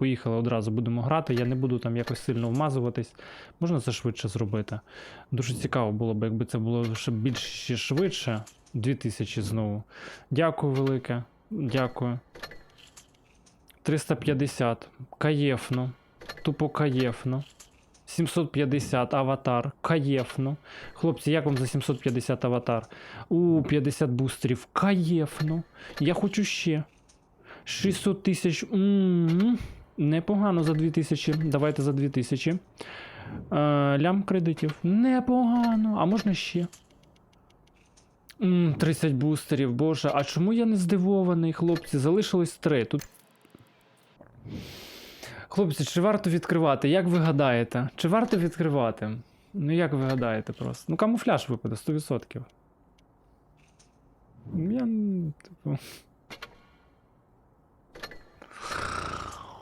поїхали одразу будемо грати. Я не буду там якось сильно вмазуватись. Можна це швидше зробити. Дуже цікаво було б, якби це було ще більш швидше. 2000 знову. Дякую велике. Дякую. 350. Каєфно. Тупо каєфно. 750 аватар. Каєфно. Хлопці, як вам за 750 аватар? У 50 бустерів. Каєфно. Я хочу ще. 600 тисяч. М, Непогано за 2000. Давайте за 2000. Е, лям кредитів. Непогано. А можна ще? 30 бустерів, боже. А чому я не здивований, хлопці? Залишилось 3. Тут. Хлопці, чи варто відкривати? Як ви гадаєте? Чи варто відкривати? Ну, як ви гадаєте просто? Ну, камуфляж випаде 100%. Я, типу.